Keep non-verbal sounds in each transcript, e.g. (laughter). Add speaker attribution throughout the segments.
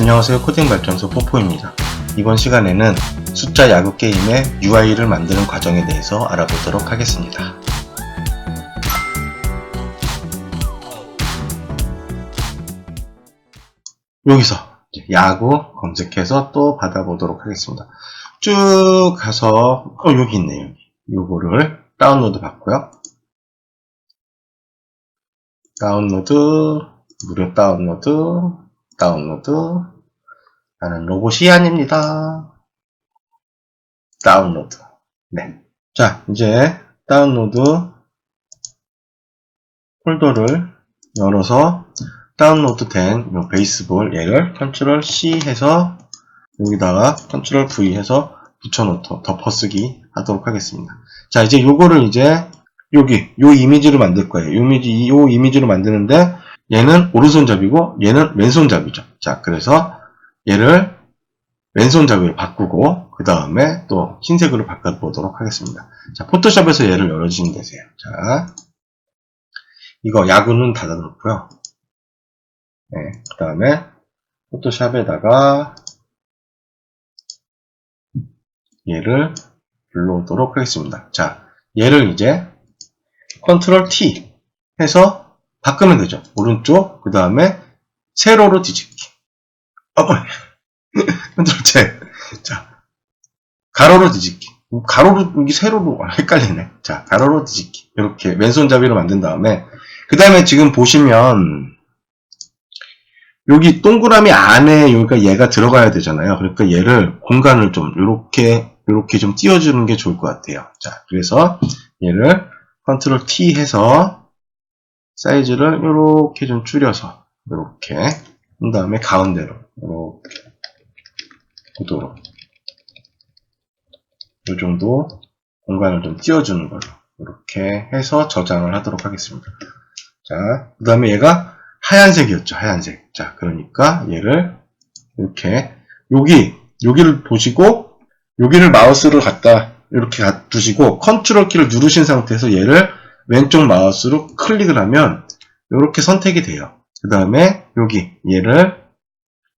Speaker 1: 안녕하세요 코딩발전소 뽀뽀입니다. 이번 시간에는 숫자 야구 게임의 UI를 만드는 과정에 대해서 알아보도록 하겠습니다. 여기서 야구 검색해서 또 받아보도록 하겠습니다. 쭉 가서 어 여기 있네요. 여기. 요거를 다운로드 받고요. 다운로드 무료 다운로드 다운로드 나는 로봇이 아닙니다. 다운로드 네. 자 이제 다운로드 폴더를 열어서 다운로드 된 요 베이스볼 얘를 컨트롤 C 해서 여기다가 컨트롤 V 해서 붙여놓고 덮어쓰기 하도록 하겠습니다. 자 이제 요거를 이제 여기 요 이미지로 만들 거예요. 요 이미지 요 이미지로 만드는데 얘는 오른손잡이고 얘는 왼손잡이죠. 자 그래서 얘를 왼손잡이로 바꾸고 그 다음에 또 흰색으로 바꿔보도록 하겠습니다. 자 포토샵에서 얘를 열어주시면 되세요. 자 이거 야구는 닫아놓고요. 네, 그 다음에 포토샵에다가 얘를 불러오도록 하겠습니다. 자, 얘를 이제 컨트롤 T 해서 바꾸면 되죠. 오른쪽, 그 다음에 세로로 뒤집기. 어, (laughs) 컨트롤 Z. 자, 가로로 뒤집기. 가로로, 이게 세로로, 아, 헷갈리네. 자, 가로로 뒤집기. 이렇게 왼손잡이로 만든 다음에, 그 다음에 지금 보시면, 여기 동그라미 안에 여기가 얘가 들어가야 되잖아요. 그러니까 얘를 공간을 좀 이렇게 이렇게 좀 띄워주는 게 좋을 것 같아요. 자, 그래서 얘를 컨트롤 T 해서 사이즈를 이렇게 좀 줄여서 이렇게 그 다음에 가운데로 이렇게 구도로 이 정도 공간을 좀 띄워주는 걸로 이렇게 해서 저장을 하도록 하겠습니다. 자, 그 다음에 얘가 하얀색이었죠. 하얀색. 자, 그러니까 얘를 이렇게 여기 여기를 보시고 여기를 마우스로 갖다 이렇게 두시고 컨트롤 키를 누르신 상태에서 얘를 왼쪽 마우스로 클릭을 하면 이렇게 선택이 돼요. 그 다음에 여기 얘를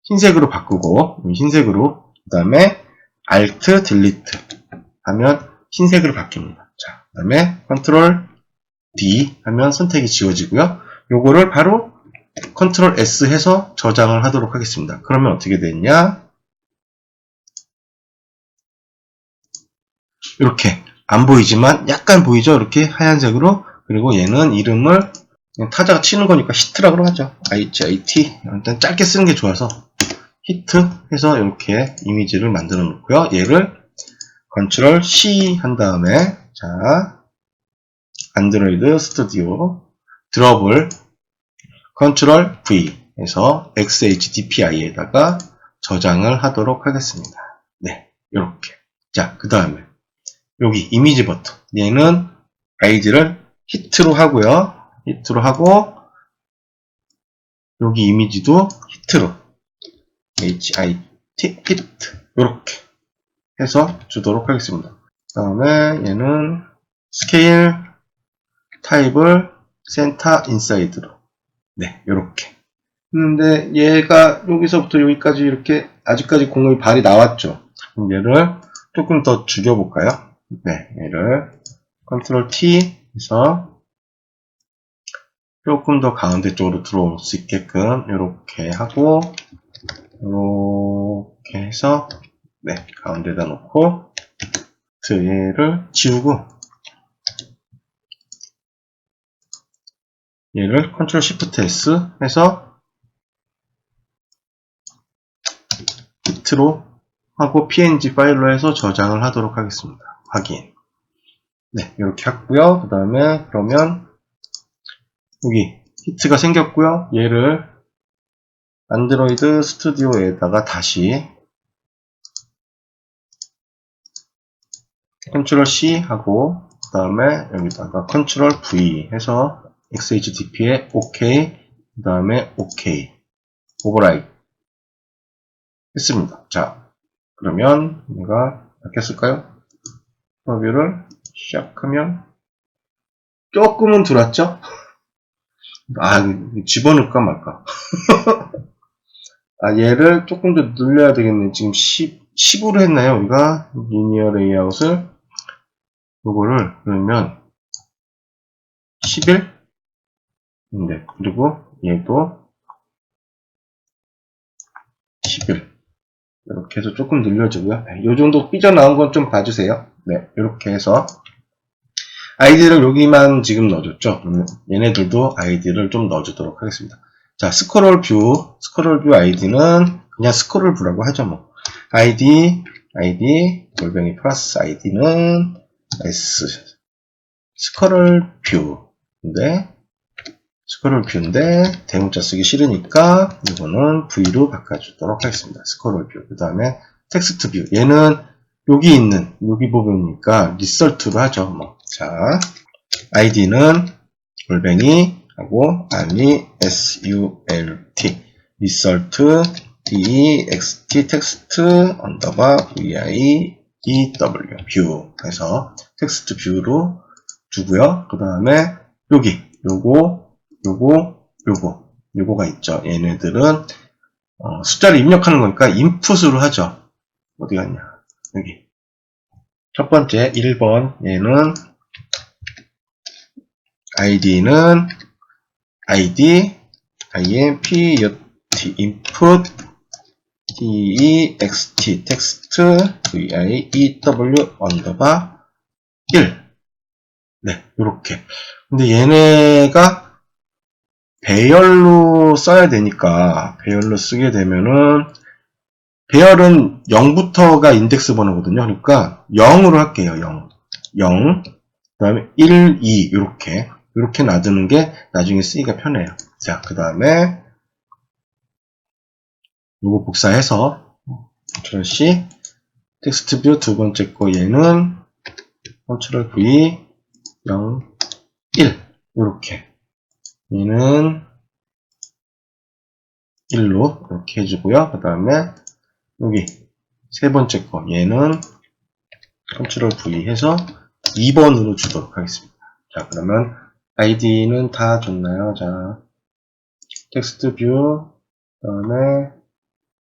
Speaker 1: 흰색으로 바꾸고 흰색으로 그 다음에 Alt Delete 하면 흰색으로 바뀝니다. 자, 그 다음에 컨트롤 D 하면 선택이 지워지고요. 요거를 바로 컨트롤 S 해서 저장을 하도록 하겠습니다. 그러면 어떻게 되냐? 이렇게 안 보이지만 약간 보이죠? 이렇게 하얀색으로 그리고 얘는 이름을 타자가 치는 거니까 히트라고 하죠. HIT 일단 짧게 쓰는 게 좋아서 히트 해서 이렇게 이미지를 만들어 놓고요. 얘를 컨트롤 C 한 다음에 자 안드로이드 스튜디오 드러블 컨트롤 V 해서 XHDPI에다가 저장을 하도록 하겠습니다. 네, 이렇게. 자, 그 다음에 여기 이미지 버튼. 얘는 아이디를 히트로 하고요. 히트로 하고 여기 이미지도 히트로 HIT 히트 이렇게 해서 주도록 하겠습니다. 그 다음에 얘는 스케일 타입을 센터 인사이드로 네, 요렇게. 근데 얘가 여기서부터 여기까지 이렇게 아직까지 공의 발이 나왔죠. 얘를 조금 더 죽여볼까요? 네, 얘를 컨트롤 T 해서 조금 더 가운데 쪽으로 들어올 수 있게끔 이렇게 하고 이렇게 해서 네, 가운데다 놓고 얘를 지우고 얘를 컨트롤 시프트 S 해서 히트로 하고 png 파일로 해서 저장을 하도록 하겠습니다. 확인. 네, 이렇게 했고요. 그 다음에 그러면 여기 히트가 생겼고요. 얘를 안드로이드 스튜디오에다가 다시 컨트롤 C 하고 그 다음에 여기다가 컨트롤 V 해서 XHDP에 OK, 그 다음에 OK, 오버라이드 했습니다. 자, 그러면 이렇게 쓸까요? 프로뷰를 시작하면 조금은 들어왔죠? (laughs) 아, 집어넣을까 말까. (laughs) 아, 얘를 조금 더 늘려야 되겠네. 지금 10, 10으로 했나요? 우리가 리니어 레이아웃을 요거를 그러면 11? 네. 그리고 얘도 11. 이렇게 해서 조금 늘려주고요. 네, 요 정도 삐져나온 건 좀 봐주세요. 네. 이렇게 해서 아이디를 여기만 지금 넣어줬죠. 음, 얘네들도 아이디를 좀 넣어주도록 하겠습니다. 자, 스크롤 뷰, 스크롤 뷰 아이디는 그냥 스크롤 뷰라고 하죠, 뭐. 아이디, 아이디, 골뱅이 플러스 아이디는 S. 스크롤 뷰인데, 스크롤 뷰인데, 대문자 쓰기 싫으니까, 이거는 V로 바꿔주도록 하겠습니다. 스크롤 뷰. 그 다음에 텍스트 뷰. 얘는 여기 있는, 여기 부분이니까 리설트로 하죠, 뭐. 자, 아이디는 골뱅이 하고 아니 sult result dext 텍스트 언더바 vi ew 뷰 해서 텍스트 뷰로 주고요. 그 다음에 여기 요거 요거 요거 요거가 있죠. 얘네들은 어, 숫자를 입력하는 거니까 인풋으로 하죠. 어디 갔냐 여기 첫 번째 1번 얘는 id는 id imp input text text vi ew 언더바 1 네, 요렇게. 근데 얘네가 배열로 써야 되니까 배열로 쓰게 되면은 배열은 0부터가 인덱스 번호거든요. 그러니까 0으로 할게요. 0. 0. 그 다음에 1, 2 이렇게 이렇게 놔두는 게 나중에 쓰기가 편해요. 자, 그 다음에 요거 복사해서 컨트롤 C 텍스트 뷰 두 번째 거 얘는 컨트롤 V 0 1 이렇게 얘는 1로 이렇게 해주고요. 그 다음에 여기 세 번째 거 얘는 컨트롤 V 해서 2번으로 주도록 하겠습니다. 자 그러면 아이디는 다 줬나요? 자 텍스트 뷰 그다음에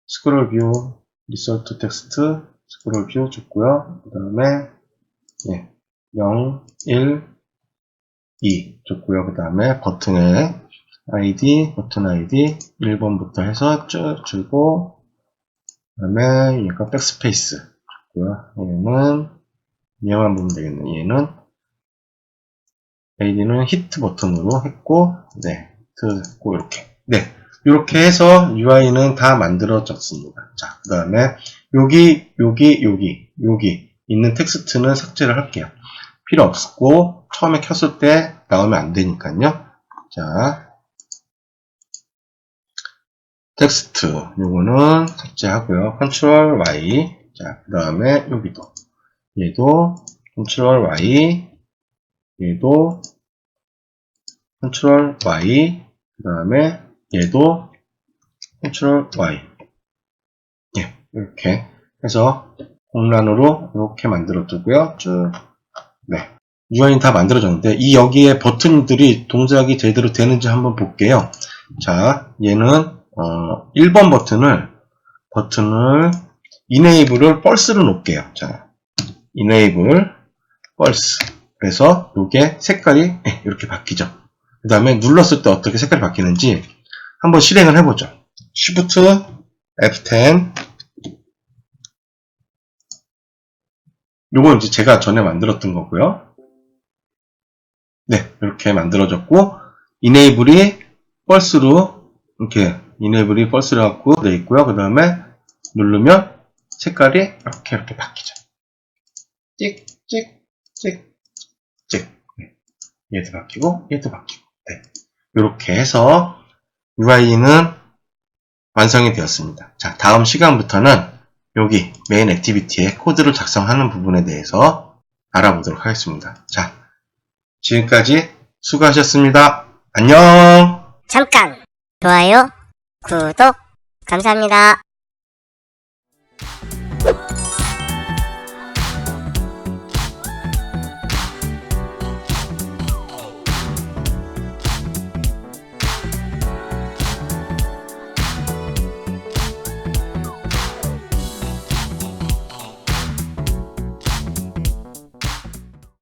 Speaker 1: 스크롤 뷰 리설트 텍스트 스크롤 뷰 줬고요. 그 다음에 예, 0, 1, 2 줬고요. 그 다음에 버튼에 아이디, 버튼 아이디 1번부터 해서 쭉 주고 그 다음에 얘가 백스페이스 줬고요. 얘는 얘만 보면 되겠네. 얘는 AD는 히트 버튼으로 했고, 네, 했고, 이렇게. 네, 이렇게 해서 UI는 다 만들어졌습니다. 자, 그 다음에 여기, 여기, 여기, 여기 있는 텍스트는 삭제를 할게요. 필요 없고, 처음에 켰을 때 나오면 안 되니까요. 자, 텍스트, 요거는 삭제하고요. 컨트롤 Y. 자, 그 다음에 여기도. 얘도 컨트롤 Y. 얘도 컨트롤 Y 그 다음에 얘도 컨트롤 Y 예, 이렇게 해서 공란으로 이렇게 만들어 두고요 쭉 네. UI는 다 만들어졌는데 이 여기에 버튼들이 동작이 제대로 되는지 한번 볼게요 자 얘는 어, 1번 버튼을 버튼을 enable을 펄스로 놓을게요 자 enable 펄스 그래서 이게 색깔이 (laughs) 이렇게 바뀌죠. 그 다음에 눌렀을 때 어떻게 색깔이 바뀌는지 한번 실행을 해보죠. Shift F10 요거 이제 제가 전에 만들었던 거고요. 네, 이렇게 만들어졌고 Enable이 펄스로 이렇게 Enable이 갖고 되어 있고요. 그 다음에 누르면 색깔이 이렇게 이렇게 바뀌죠. 찍, 찍, 찍, 찍. 네. 얘도 바뀌고, 얘도 바뀌고. 네. 이렇게 해서 UI는 완성이 되었습니다. 자, 다음 시간부터는 여기 메인 액티비티에 코드를 작성하는 부분에 대해서 알아보도록 하겠습니다. 자, 지금까지 수고하셨습니다. 안녕!
Speaker 2: 잠깐! 좋아요, 구독, 감사합니다.